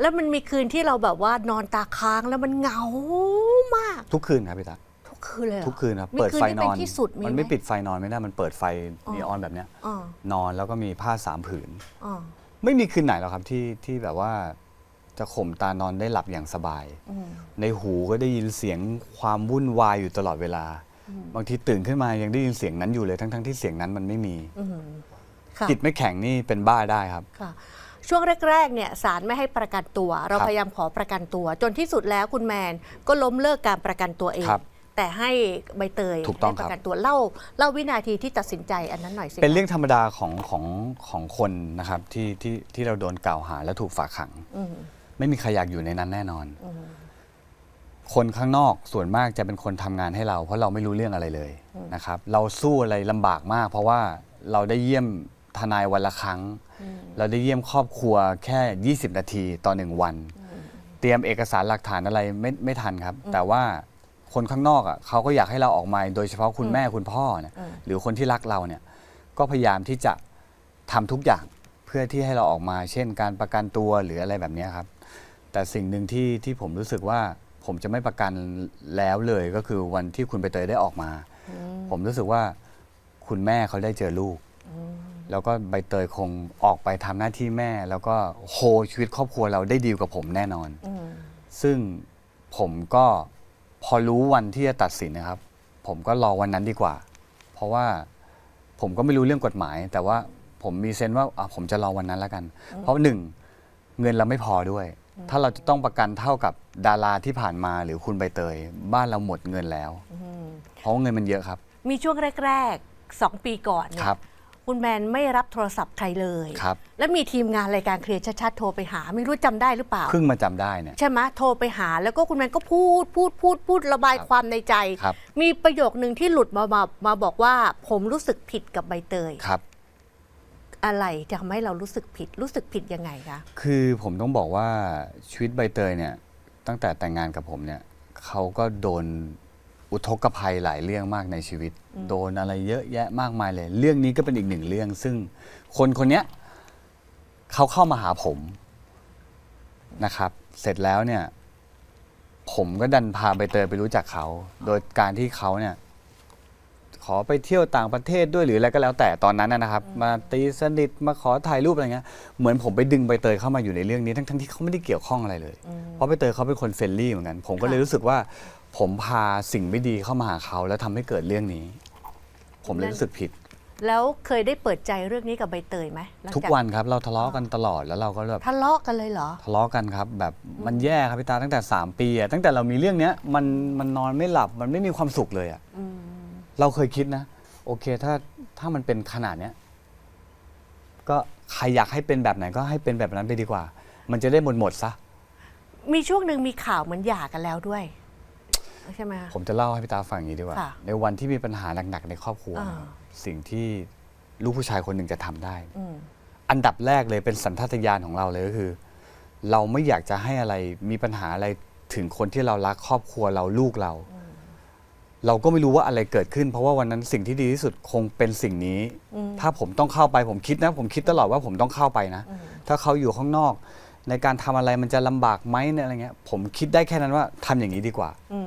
แล้วมันมีคืนที่เราแบบว่านอนตาค้างแล้วมันเหงามาก ทุกคืนครับพี่ตาทุกคืนเลยเหรอ ทุกคืนครับมีเปิดคืนไฟที่นเป็นอนที่สุดมีมันไหมไม่ปิดไฟนอนไม่ได้มันเปิดไฟอ๋อ นีออนแบบเนี้ย อ่านอนแล้วก็มีผ้าสามผืน อ่าไม่มีคืนไหนหรอกครับที่ที่แบบว่าจะข่มตานอนได้หลับอย่างสบาย อืม ในหูก็ได้ยินเสียงความวุ่นวายอยู่ตลอดเวลา บางทีตื่นขึ้นมายังได้ยินเสียงนั้นอยู่เลยทั้งๆที่เสียงนั้นมันไม่มี อืมค่ะจิตไม่แข็งนี่เป็นบ้าได้ครับ ค่ะ ช่วงแรกๆเนี่ยศาลไม่ให้ประกันตัว เราครับพยายามขอประกันตัว จนที่สุดแล้วคุณแมนก็ล้มเลิกการประกันตัวเองครับแต่ให้ใบเตยถูกต้องให้ประกันครับตัวเล่าเล่าวินาทีที่ตัดสินใจอันนั้นหน่อยสิเป็นคะเรื่องธรรมดาของของของคนนะครับที่ที่ที่เราโดนกล่าวหาและถูกฝากขังอืมไม่มีใครอยากอยู่ในนั้นแน่นอนอืมคนข้างนอกส่วนมากจะเป็นคนทำงานให้เรา เพราะเราไม่รู้เรื่องอะไรเลยนะครับ เราสู้อะไรลำบากมาก เพราะว่าเราได้เยี่ยม ทนายวันละครั้ง เราได้เยี่ยมครอบครัวแค่ 20 นาทีต่อหนึ่งวัน เตรียมเอกสารหลักฐานอะไรไม่ไม่ทันครับ แต่ว่าคนข้างนอกอะเขาก็อยากให้เราออกมาโดยเฉพาะคุณแม่คุณพ่อเนี่ยอืมหรือคนที่รักเราเนี่ยก็พยายามที่จะทำทุกอย่างเพื่อที่ให้เราออกมา เช่น การประกันตัวหรืออะไรแบบเนี้ยครับ แต่สิ่งหนึ่งที่ที่ผมรู้สึกว่าผมจะไม่ประกันแล้วเลยก็คือวันที่คุณใบเตยได้ออกมา ผมรู้สึกว่าคุณแม่เขาได้เจอลูก แล้วก็ใบเตยคงออกไปทำหน้าที่แม่ แล้วก็โฮชีวิตครอบครัวเราได้ดีกว่าผมแน่นอน อืมซึ่งผมก็พอรู้วันที่จะตัดสินนะครับ ผมก็รอวันนั้นดีกว่า เพราะว่าผมก็ไม่รู้เรื่องกฎหมาย แต่ว่าผมมีเซนส์ว่าอะผมจะรอวันนั้นแล้วกัน เพราะหนึ่งเงินเราไม่พอด้วย ถ้าเราจะต้องประกันเท่ากับดาราที่ผ่านมาหรือคุณใบเตย บ้านเราหมดเงินแล้ว อืมเพราะว่าเงินมันเยอะครับ มีช่วงแรกๆสองปีก่อนเนี่คยรับ คุณแมนไม่รับโทรศัพท์ใครเลย ครับ แล้วมีทีมงานรายการเคลียร์ชัดๆโทรไปหา ไม่รู้จำได้หรือเปล่า เพิ่งมาจำได้เนี่ย ใช่ไหมโทรไปหาแล้วก็คุณแมนก็พูดพูดพูดพูดระบายครับ ความในใจ ครับ มีประโยคนึงที่หลุดมามามาบอกว่า ผมรู้สึกผิดกับใบเตย ครับ อะไรจะทำให้เรารู้สึกผิดรู้สึกผิดยังไงคะคือผมต้องบอกว่าชีวิตใบเตยเนี่ย ตั้งแต่แต่งงานกับผมเนี่ยเขาก็โดน อุทกภัยหลายเรื่องมากในชีวิต โดนอะไรเยอะแยะมากมายเลย เรื่องนี้ก็เป็นอีกหนึ่งเรื่อง ซึ่งคนคนเนี้ยเขาเข้ามาหาผมนะครับ เสร็จแล้วเนี่ย ผมก็ดันพาใบเตยไปรู้จักเขา โดยการที่เขาเนี่ย ขอไปเที่ยวต่างประเทศด้วยหรืออะไรก็แล้วแต่ตอนนั้นนะนะครับ มาตีสนิทมาขอถ่ายรูปอะไรเงี้ยเหมือนผมไปดึงใบเตยเข้ามาอยู่ในเรื่องนี้ทั้งทั้งที่เขาไม่ได้เกี่ยวข้องอะไรเลย เพราะใบเตยเขาเป็นคนเฟรนลี่เหมือนกัน ผมก็เลยค่ะรู้สึกว่า ผมพาสิ่งไม่ดีเข้ามาหาเขาแล้วทำให้เกิดเรื่องนี้ ผมเลยรู้สึกผิด แล้วเคยได้เปิดใจเรื่องนี้กับใบเตยไหมหลังทุกจากวันครับ เราทะเลาะกันตลอดแล้วเราก็แบบทะเลาะกันเลยเหรอ ทะเลาะกันครับ แบบมันแย่ครับพี่ตาตั้งแต่ 3 ปีอะตั้งแต่เรามีเรื่องเนี้ยมันมันนอนไม่หลับมันไม่มีความสุขเลยอะอืม เราเคยคิดนะ โอเคถ้าถ้ามันเป็นขนาดเนี้ยก็ใครอยากให้เป็นแบบไหนก็ให้เป็นแบบนั้นไปดีกว่า มันจะได้หมดหมดๆซะ มีช่วงหนึ่งมีข่าวเหมือนหย่ากันแล้วด้วย ใช่ไหมคะผมจะเล่าให้พี่ตาฟังอย่างนี้ดีกว่า ค่ะในวันที่มีปัญหาหนักๆในครอบครัวอ่า นะครับสิ่งที่ลูกผู้ชายคนหนึ่งจะทำได้ อืม อันดับแรกเลยเป็นสัญชาตญาณของเราเลยก็คือ เราไม่อยากจะให้อะไรมีปัญหาอะไรถึงคนที่เรารักครอบครัวเราลูกเรา เราก็ไม่รู้ว่าอะไรเกิดขึ้น เพราะว่าวันนั้นสิ่งที่ดีที่สุดคงเป็นสิ่งนี้อืมถ้าผมต้องเข้าไปผมคิดนะ ผมคิดตลอดว่าผมต้องเข้าไปนะ ถ้าเขาอยู่ข้างนอก ในการทำอะไรมันจะลำบากไหมเนี่ยอะไรเงี้ยผมคิดได้แค่นั้นว่าทำอย่างนี้ดีกว่า อื